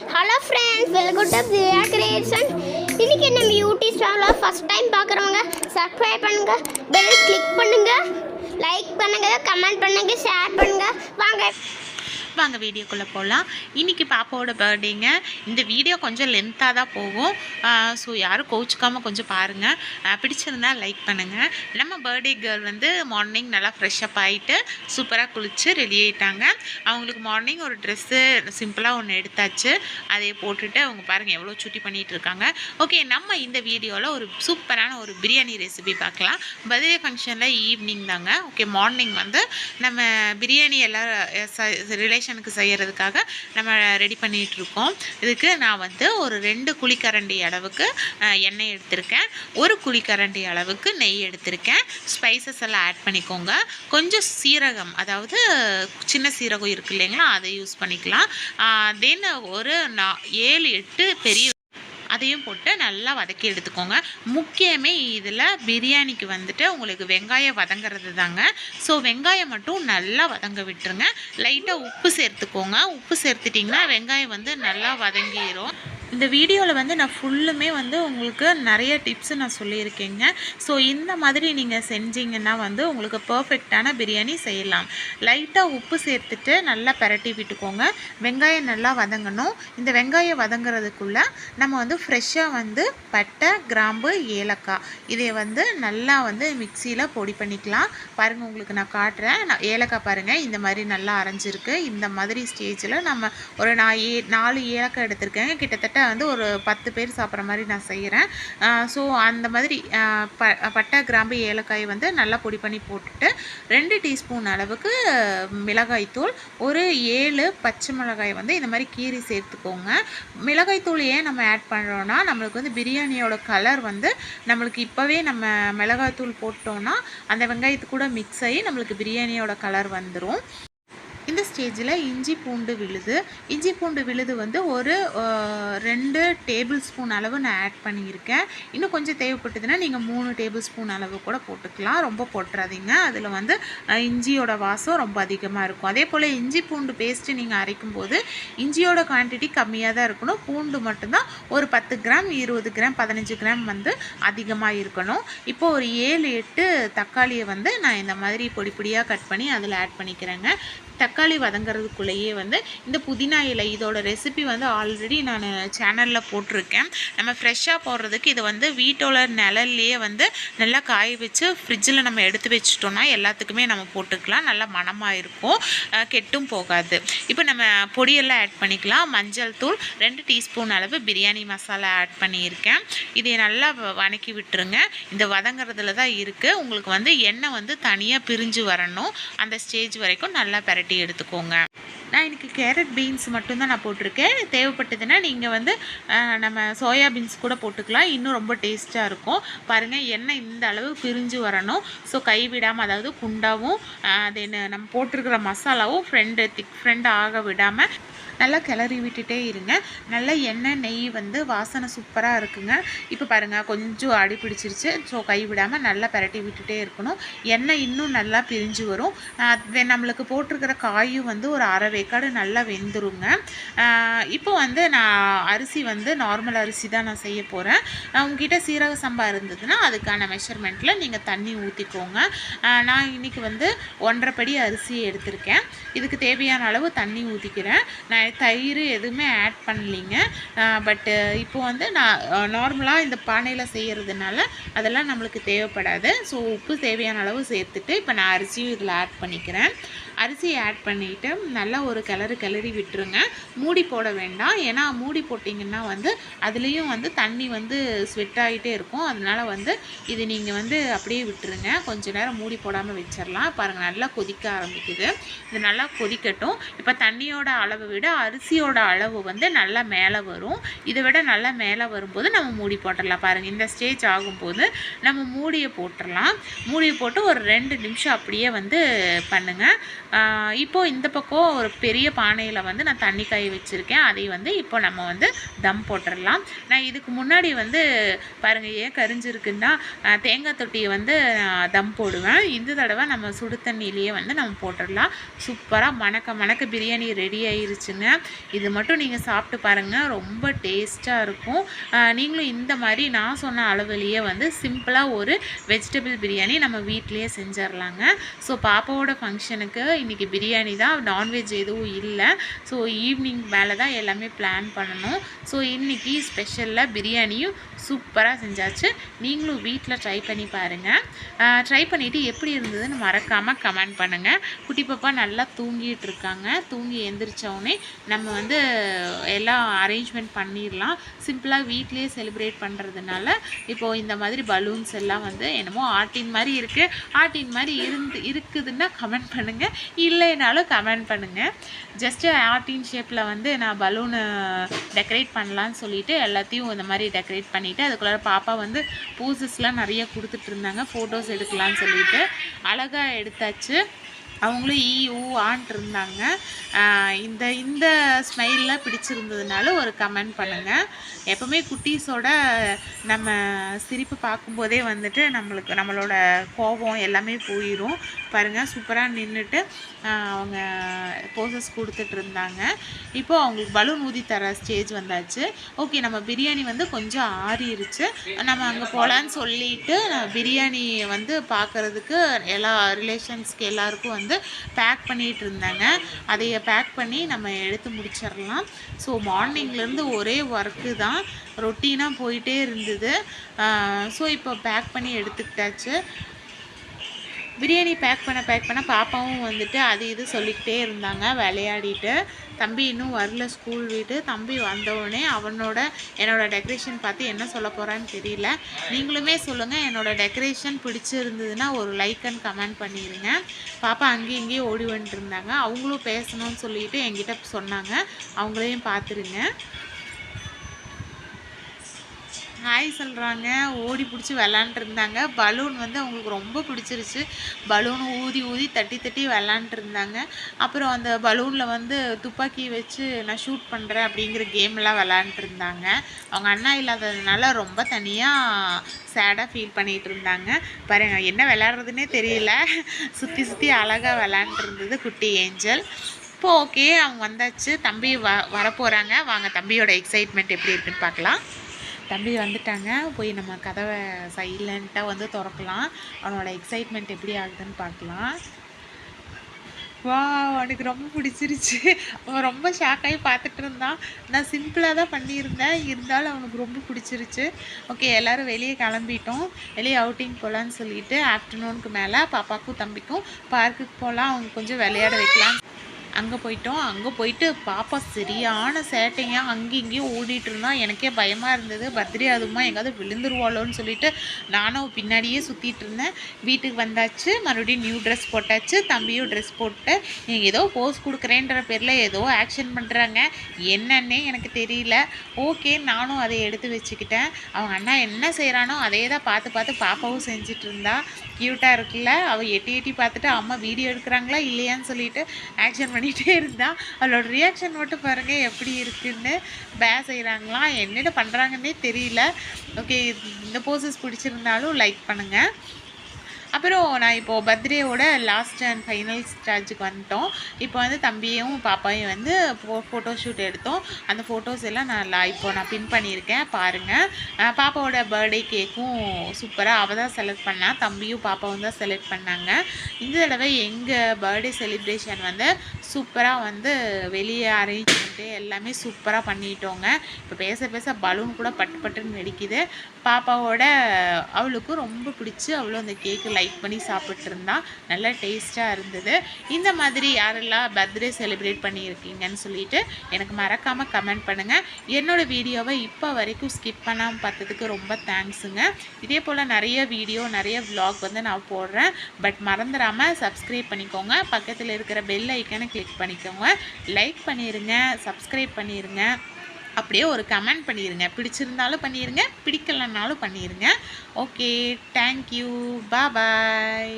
Hello friends welcome to Priya creation இன்னைக்கு நம்ம YouTube சேனலை ஃபர்ஸ்ட் டைம் பார்க்குறவங்க சப்ஸ்கிரைப் பண்ணுங்க பெல் கிளிக் பண்ணுங்க லைக் பண்ணுங்க கமெண்ட் பண்ணுங்க ஷேர் பண்ணுங்க. வாங்க. வாங்க வீடியோக்குள்ளே போகலாம் இன்றைக்கி பாப்பாவோட பர்த்டேங்க இந்த வீடியோ கொஞ்சம் லென்த்தாக தான் போகும். ஸோ யாரும் கோச்சிக்காமல் கொஞ்சம் பாருங்கள் பிடிச்சிருந்தா லைக் பண்ணுங்கள் நம்ம பர்த்டே கேர்ள் வந்து மார்னிங் நல்லா ஃப்ரெஷ்ஷப் ஆகிட்டு சூப்பராக குளித்து ரெடி ஆகிட்டாங்க அவங்களுக்கு மார்னிங் ஒரு ட்ரெஸ்ஸு சிம்பிளாக ஒன்று எடுத்தாச்சு. அதை போட்டுட்டு அவங்க பாருங்கள் எவ்வளோ சுட்டி பண்ணிகிட்டு இருக்காங்க. ஓகே நம்ம இந்த வீடியோவில் ஒரு சூப்பரான ஒரு பிரியாணி ரெசிபி பார்க்கலாம். பர்த்டே ஃபங்க்ஷனில் ஈவினிங் தாங்க. ஓகே மார்னிங் வந்து நம்ம பிரியாணி எல்லாம் ரிலேஷனுக்கு செய்கிறதுக்காக நம்ம ரெடி பண்ணிகிட்ருக்கோம் இதுக்கு நான் வந்து ஒரு ரெண்டு குழிக்கரண்டி அளவுக்கு எண்ணெய் எடுத்திருக்கேன். ஒரு குழிக்கரண்டி அளவுக்கு நெய் எடுத்திருக்கேன். ஸ்பைசஸ் எல்லாம் ஆட் பண்ணிக்கோங்க. கொஞ்சம் சீரகம் அதாவது சின்ன சீரகம் இருக்கு இல்லைங்களா அதை யூஸ் பண்ணிக்கலாம். தென் ஒரு நா ஏழு எட்டு பெரிய அதையும் போட்டு நல்லா வதக்கி எடுத்துக்கோங்க. முக்கியமே இதில் பிரியாணிக்கு வந்துட்டு உங்களுக்கு வெங்காயம் வதங்கிறது தாங்க. ஸோ வெங்காயம் மட்டும் நல்லா வதங்க விட்டுருங்க. லைட்டாக உப்பு சேர்த்துக்கோங்க. உப்பு சேர்த்துட்டிங்கன்னா வெங்காயம் வந்து நல்லா வதங்கிடும் இந்த வீடியோவில் வந்து நான் ஃபுல்லுமே வந்து உங்களுக்கு நிறைய டிப்ஸு நான் சொல்லியிருக்கேங்க. ஸோ இந்த மாதிரி நீங்கள் செஞ்சீங்கன்னா வந்து உங்களுக்கு பர்ஃபெக்டான பிரியாணி செய்யலாம். லைட்டாக உப்பு சேர்த்துட்டு நல்லா பரட்டி விட்டுக்கோங்க. வெங்காயம் நல்லா வதங்கணும். இந்த வெங்காயம் வதங்குறதுக்குள்ளே நம்ம வந்து ஃப்ரெஷ்ஷாக வந்து பட்டை கிராம்பு ஏலக்காய் இதை வந்து நல்லா வந்து மிக்சியில் பொடி பண்ணிக்கலாம். பாருங்கள் உங்களுக்கு நான் காட்டுறேன். நான் ஏலக்காய் பாருங்கள் இந்த மாதிரி நல்லா அரைஞ்சிருக்கு. இந்த மாதிரி ஸ்டேஜில் நம்ம ஒரு நான் ஏ நாலு ஏலக்காய் எடுத்திருக்கேங்க. கிட்டத்தட்ட வந்து ஒரு பத்து பேர் சாப்பிட்ற மாதிரி நான் செய்கிறேன். ஸோ அந்த மாதிரி ப பட்டை கிராம்பு ஏலக்காய் வந்து நல்லா பொடி பண்ணி போட்டுட்டு ரெண்டு டீஸ்பூன் அளவுக்கு மிளகாய் தூள் ஒரு ஏழு பச்சை மிளகாய் வந்து இந்த மாதிரி கீரி சேர்த்துக்கோங்க. மிளகாய்த்தூள் ஏன் நம்ம ஆட் பண்ணுறோன்னா நம்மளுக்கு வந்து பிரியாணியோட கலர் வந்து நம்மளுக்கு இப்போவே நம்ம மிளகாய்த்தூள் போட்டோம்னா அந்த வெங்காயத்து கூட மிக்ஸ் ஆகி நம்மளுக்கு பிரியாணியோட கலர் வந்துடும் இந்த ஸ்டேஜில் இஞ்சி பூண்டு விழுது. இஞ்சி பூண்டு விழுது வந்து ஒரு ரெண்டு டேபிள் ஸ்பூன் அளவு நான் ஆட் பண்ணியிருக்கேன். இன்னும் கொஞ்சம் தேவைப்பட்டதுன்னா நீங்கள் மூணு டேபிள் ஸ்பூன் அளவு கூட போட்டுக்கலாம். ரொம்ப போட்டுறாதீங்க. அதில் வந்து இஞ்சியோட வாசம் ரொம்ப அதிகமாக இருக்கும். அதே போல் இஞ்சி பூண்டு பேஸ்ட்டு நீங்கள் அரைக்கும் போது இஞ்சியோட குவான்டிட்டி கம்மியாக தான் இருக்கணும். பூண்டு மட்டும்தான் ஒரு பத்து கிராம் இருபது கிராம் பதினஞ்சு கிராம் வந்து அதிகமாக இருக்கணும். இப்போ ஒரு ஏழு எட்டு தக்காளியை வந்து நான் இந்த மாதிரி பொடி பொடியாக கட் பண்ணி அதில் ஆட் பண்ணிக்கிறேங்க. தக்காளி வதங்குறதுக்குள்ளேயே வந்து இந்த புதினா இலை இதோட ரெசிபி வந்து ஆல்ரெடி நான் சேனலில் போட்டிருக்கேன். நம்ம ஃப்ரெஷ்ஷாக போடுறதுக்கு இது வந்து வீட்டோட நிழல்லையே வந்து நல்லா காய வச்சு ஃப்ரிட்ஜில் நம்ம எடுத்து வச்சிட்டோம்னா எல்லாத்துக்குமே நம்ம போட்டுக்கலாம். நல்லா மணமாக இருக்கும். கெட்டும் போகாது. இப்போ நம்ம பொடியெல்லாம் ஆட் பண்ணிக்கலாம். மஞ்சள் தூள் ரெண்டு டீஸ்பூன் அளவு பிரியாணி மசாலா ஆட் பண்ணியிருக்கேன். இதை நல்லா வ- வதக்கி விட்டுருங்க. இந்த வதங்குறதுல தான் இருக்குது உங்களுக்கு வந்து எண்ணெய் வந்து தனியாக பிரிஞ்சு வரணும். அந்த ஸ்டேஜ் வரைக்கும் நல்லா பரட்டி எடுத்துக்கோங்க. நான் இன்றைக்கி கேரட் பீன்ஸ் மட்டும்தான் நான் போட்டிருக்கேன். தேவைப்பட்டதுன்னா நீங்கள் வந்து நம்ம சோயா பீன்ஸ் கூட போட்டுக்கலாம். இன்னும் ரொம்ப டேஸ்ட்டாக இருக்கும். பாருங்கள் எண்ணெய் இந்த அளவு பிரிஞ்சு வரணும். ஸோ கைவிடாமல் அதாவது குண்டாவும் தென் நம்ம போட்டிருக்கிற மசாலாவும் ஃப்ரெண்டு திக் ஃப்ரெண்ட் ஆக விடாமல் நல்லா கிளறி விட்டுட்டே இருங்க. நல்லா எண்ணெய் நெய் வந்து வாசனை சூப்பராக இருக்குங்க. இப்போ பாருங்கள் கொஞ்சம் அடி பிடிச்சிருச்சு. ஸோ கை விடாமல் நல்லா பரட்டி விட்டுட்டே இருக்கணும். எண்ணெய் இன்னும் நல்லா பிரிஞ்சு வரும். அது நம்மளுக்கு போட்டிருக்கிற காயும் வந்து ஒரு அரை வேக்காடு நல்லா வெந்துருங்க. இப்போ வந்து நான் அரிசி வந்து நார்மல் அரிசி தான் நான் செய்ய போகிறேன் உங்ககிட்ட சீரக சம்பா இருந்ததுன்னா அதுக்கான மெஷர்மெண்ட்டில் நீங்கள் தண்ணி ஊற்றிக்கோங்க நான் இன்னைக்கு வந்து ஒன்றரை படி அரிசி எடுத்திருக்கேன். இதுக்கு தேவையான அளவு தண்ணி ஊற்றிக்கிறேன் நான் தயிர் எதுவுமே ஆட் பண்ணலிங்க. பட்டு இப்போ வந்து நான் நார்மலாக இந்த பானையில் செய்கிறதுனால அதெல்லாம் நம்மளுக்கு தேவைப்படாது. ஸோ உப்பு தேவையான அளவு சேர்த்துட்டு இப்போ நான் அரிசியும் இதில் ஆட் பண்ணிக்கிறேன். அரிசியை ஆட் பண்ணிவிட்டு நல்லா ஒரு கிளறு கிளறி விட்டுருங்க. மூடி போட வேண்டாம். ஏன்னா மூடி போட்டிங்கன்னா வந்து அதுலேயும் வந்து தண்ணி வந்து ஸ்வெட் ஆகிட்டே இருக்கும். அதனால வந்து இது நீங்கள் வந்து அப்படியே விட்டுருங்க. கொஞ்ச நேரம் மூடி போடாமல் வச்சிடலாம் பாருங்கள் நல்லா கொதிக்க ஆரம்பிக்குது. இது நல்லா கொதிக்கட்டும். இப்போ தண்ணியோட அளவை விட அரிசியோட அளவு வந்து நல்லா மேலே வரும். இதை விட நல்லா மேலே வரும்போது நம்ம மூடி போட்டுடலாம் பாருங்கள் இந்த ஸ்டேஜ் ஆகும்போது நம்ம மூடியை போட்டுடலாம் மூடியை போட்டு ஒரு ரெண்டு நிமிஷம் அப்படியே வந்து பண்ணுங்கள் இப்போது இப்போ இந்த பக்கம் ஒரு பெரிய பானையில் வந்து நான் தண்ணி காய வச்சுருக்கேன். அதை வந்து இப்போ நம்ம வந்து தம் போட்டுடலாம் நான் இதுக்கு முன்னாடி வந்து பாருங்கள் ஏன் கரிஞ்சிருக்குன்னா தேங்காய் தொட்டியை வந்து தம் போடுவேன். இந்த தடவை நம்ம சுடு தண்ணியிலேயே வந்து நம்ம போட்டுடலாம் சூப்பராக மணக்க மணக்க பிரியாணி ரெடி ஆயிருச்சுங்க. இது மட்டும் நீங்கள் சாப்பிட்டு பாருங்கள் ரொம்ப டேஸ்ட்டாக இருக்கும். நீங்களும் இந்த மாதிரி நான் சொன்ன அளவுலேயே வந்து சிம்பிளாக ஒரு வெஜிடபிள் பிரியாணி நம்ம வீட்டிலேயே செஞ்சிடலாங்க ஸோ பாப்பாவோட ஃபங்க்ஷனுக்கு இன்றைக்கி பிரியாணி தான் நான்வெஜ் எதுவும் இல்லை. ஸோ ஈவினிங் மேலே தான் எல்லாமே பிளான் பண்ணணும். ஸோ இன்றைக்கி ஸ்பெஷலில் பிரியாணியும் சூப்பராக செஞ்சாச்சு. நீங்களும் வீட்டில் ட்ரை பண்ணி பாருங்கள் ட்ரை பண்ணிவிட்டு எப்படி இருந்ததுன்னு மறக்காமல் கமெண்ட் பண்ணுங்கள் குட்டி பாப்பா நல்லா தூங்கிட்டு இருக்காங்க. தூங்கி எந்திரிச்சோடனே நம்ம வந்து எல்லாம் அரேஞ்ச்மெண்ட் பண்ணிடலாம். சிம்பிளாக வீட்லேயே செலிப்ரேட் பண்ணுறதுனால இப்போது இந்த மாதிரி பலூன்ஸ் எல்லாம் வந்து என்னமோ ஆட்டின் மாதிரி இருக்குது ஆட்டின் மாதிரி இருந்து இருக்குதுன்னா கமெண்ட் பண்ணுங்கள் இல்லைனாலும் கமெண்ட் பண்ணுங்கள் ஜஸ்ட்டு ஆர்டின் ஷேப்பில் வந்து நான் பலூனை டெக்கரேட் பண்ணலான்னு சொல்லிட்டு எல்லாத்தையும் இந்த மாதிரி டெக்கரேட் பண்ணிவிட்டு அதுக்குள்ளார பாப்பா வந்து போசஸ்லாம் நிறைய கொடுத்துட்ருந்தாங்க ஃபோட்டோஸ் எடுக்கலான்னு சொல்லிட்டு அழகாக எடுத்தாச்சு. அவங்களும் ஈ ஊ ஆன்ட்டு இருந்தாங்க. இந்த இந்த ஸ்மைலில் பிடிச்சிருந்ததுனால ஒரு கமெண்ட் பண்ணுங்கள் எப்போவுமே குட்டீஸோட நம்ம சிரிப்பு பார்க்கும்போதே வந்துட்டு நம்மளுக்கு நம்மளோட கோபம் எல்லாமே போயிடும் பாருங்கள் சூப்பராக நின்றுட்டு அவங்க போசஸ் கொடுத்துட்டு இருந்தாங்க. இப்போது அவங்களுக்கு பலூன் ஊதி தர ஸ்டேஜ் வந்தாச்சு. ஓகே நம்ம பிரியாணி வந்து கொஞ்சம் ஆறிடுச்சு நம்ம அங்கே போகலான்னு சொல்லிட்டு பிரியாணி வந்து பார்க்கறதுக்கு எல்லா ரிலேஷன்ஸ்க்கு எல்லாருக்கும் வந்து பேக் பண்ணிட்டு இருந்தாங்க. அதைய பேக் பண்ணி நம்ம எடுத்து முடிச்சிடலாம். ஸோ மார்னிங்லேருந்து ஒரே ஒர்க்கு தான். ரொட்டீனாக போயிட்டே இருந்தது. ஸோ இப்போ பேக் பண்ணி எடுத்துக்கிட்டாச்சு. பிரியாணி பேக் பண்ண பேக் பண்ண பாப்பாவும் வந்துட்டு அது இது சொல்லிக்கிட்டே இருந்தாங்க விளையாடிட்டு. தம்பி இன்னும் வரல ஸ்கூல் வீட்டு. தம்பி வந்தவுடனே அவனோட என்னோட டெக்கரேஷன் பார்த்து என்ன சொல்ல போகிறான்னு தெரியல. நீங்களுமே சொல்லுங்கள் என்னோடய டெக்கரேஷன் பிடிச்சிருந்ததுன்னா ஒரு லைக் அண்ட் கமெண்ட் பண்ணிடுங்க பாப்பா அங்கேயும் இங்கேயும் ஓடி வந்துட்டு இருந்தாங்க. அவங்களும் பேசணும்னு சொல்லிட்டு என்கிட்ட சொன்னாங்க. அவங்களையும் பார்த்துருங்க. ஹாய் சொல்கிறாங்க ஓடி பிடிச்சி விளாண்டுருந்தாங்க பலூன் வந்து அவங்களுக்கு ரொம்ப பிடிச்சிருச்சு. பலூன் ஊதி ஊதி தட்டி தட்டி விளாண்டுருந்தாங்க அப்புறம் அந்த பலூனில் வந்து துப்பாக்கி வச்சு நான் ஷூட் பண்ணுறேன் அப்படிங்கிற கேம்லாம் விளாண்டுருந்தாங்க அவங்க அண்ணா இல்லாததுனால ரொம்ப தனியாக சேடாக ஃபீல் பண்ணிகிட்டு இருந்தாங்க பாருங்க என்ன விளாட்றதுனே தெரியல. சுற்றி சுற்றி அழகாக விளாண்டுருந்தது குட்டி ஏஞ்சல். இப்போ ஓகே அவங்க வந்தாச்சு. தம்பி வ வரப்போகிறாங்க வாங்க தம்பியோட எக்ஸைட்மெண்ட் எப்படி இருக்குன்னு பார்க்கலாம். தம்பி வந்துட்டாங்க. போய் நம்ம கதவை சைலண்ட்டாக வந்து திறக்கலாம். அவனோட எக்ஸைட்மெண்ட் எப்படி ஆகுதுன்னு பார்க்கலாம். வா அவனுக்கு ரொம்ப பிடிச்சிருச்சு. அவன் ரொம்ப ஷாக்காகி பார்த்துட்டு இருந்தான். நான் சிம்பிளாக தான் பண்ணியிருந்தேன். இருந்தாலும் அவனுக்கு ரொம்ப பிடிச்சிருச்சு. ஓகே எல்லோரும் வெளியே கிளம்பிட்டோம். வெளியே அவுட்டிங் போகலான்னு சொல்லிட்டு ஆஃப்டர்நூனுக்கு மேலே பாப்பாக்கும் தம்பிக்கும் பார்க்குக்கு போகலாம் அவங்க கொஞ்சம் விளையாட வைக்கலாம் அங்கே போயிட்டோம். அங்கே போயிட்டு பாப்பா சரியான சேட்டைங்க அங்கேயும் இங்கேயும் ஓடிட்டு இருந்தான் எனக்கே பயமாக இருந்தது. பர்த்டே அதுமா எங்காவது விழுந்துருவாளோன்னு சொல்லிட்டு நானும் பின்னாடியே சுற்றிட்டு இருந்தேன். வீட்டுக்கு வந்தாச்சு. மறுபடியும் நியூ ட்ரெஸ் போட்டாச்சு. தம்பியும் ட்ரெஸ் போட்டு நீங்கள் ஏதோ போஸ் கொடுக்குறேன்ற பேரில் ஏதோ ஆக்ஷன் பண்ணுறாங்க என்னன்னே எனக்கு தெரியல. ஓகே நானும் அதை எடுத்து வச்சுக்கிட்டேன். அவங்க அண்ணா என்ன செய்கிறானோ அதே தான் பார்த்து பார்த்து பாப்பாவும் செஞ்சுட்டு இருந்தா. க்யூட்டாக இருக்குல்ல? அவள் எட்டி எட்டி பார்த்துட்டு அம்மா வீடியோ எடுக்கிறாங்களா இல்லையான்னு சொல்லிட்டு ஆக்ஷன் பண்ணிகிட்டே இருந்தால் அவளோட ரியாக்ஷன் மட்டும் பாருங்க எப்படி இருக்குன்னு பே செய்கிறாங்களா என்னென்ன பண்ணுறாங்கன்னே தெரியல. ஓகே இந்த போசஸ் பிடிச்சிருந்தாலும் லைக் பண்ணுங்கள் அப்புறம் நான் இப்போது பர்த்டேவோட லாஸ்ட் அண்ட் ஃபைனல் ஸ்டேஜுக்கு வந்துட்டோம். இப்போ வந்து தம்பியும் பாப்பாவையும் வந்து ஃபோ ஃபோட்டோ ஷூட் எடுத்தோம். அந்த ஃபோட்டோஸ் எல்லாம் நான் இப்போ நான் பின் பண்ணியிருக்கேன் பாருங்கள் பாப்பாவோட பர்த்டே கேக்கும் சூப்பராக அவள் தான் செலக்ட் பண்ணான் தம்பியும் பாப்பாவும் தான் செலக்ட் பண்ணாங்க. இந்த தடவை எங்கள் பர்த்டே செலிப்ரேஷன் வந்து சூப்பராக வந்து வெளியே அரேஞ்ச்மெண்ட்டு எல்லாமே சூப்பராக பண்ணிட்டோங்க. இப்போ பேச பேச பலூன் கூட பட்டு பட்டுன்னு வெடிக்குது. பாப்பாவோட அவளுக்கும் ரொம்ப பிடிச்சி அவளும் அந்த கேக்கு லைக் பண்ணி சாப்பிட்ருந்தா நல்லா டேஸ்ட்டாக இருந்தது. இந்த மாதிரி யாரெல்லாம் பர்த்டே செலிப்ரேட் பண்ணியிருக்கீங்கன்னு சொல்லிட்டு எனக்கு மறக்காமல் கமெண்ட் பண்ணுங்கள் என்னோடய வீடியோவை இப்போ வரைக்கும் ஸ்கிப் பண்ணாமல் பார்த்ததுக்கு ரொம்ப தேங்க்ஸுங்க இதே போல் நிறைய வீடியோ நிறைய விலாக் வந்து நான் போடுறேன். பட் மறந்துடாமல் சப்ஸ்கிரைப் பண்ணிக்கோங்க. பக்கத்தில் இருக்கிற பெல் ஐக்கனை கிளிக் பண்ணிக்கோங்க. லைக் பண்ணிடுங்க சப்ஸ்கிரைப் பண்ணிடுங்க அப்படியே ஒரு கமெண்ட் பண்ணிடுங்க பிடிச்சிருந்தாலும் பண்ணிடுங்க பிடிக்கலைன்னாலும் பண்ணிடுங்க ஓகே தேங்க்யூ பாய்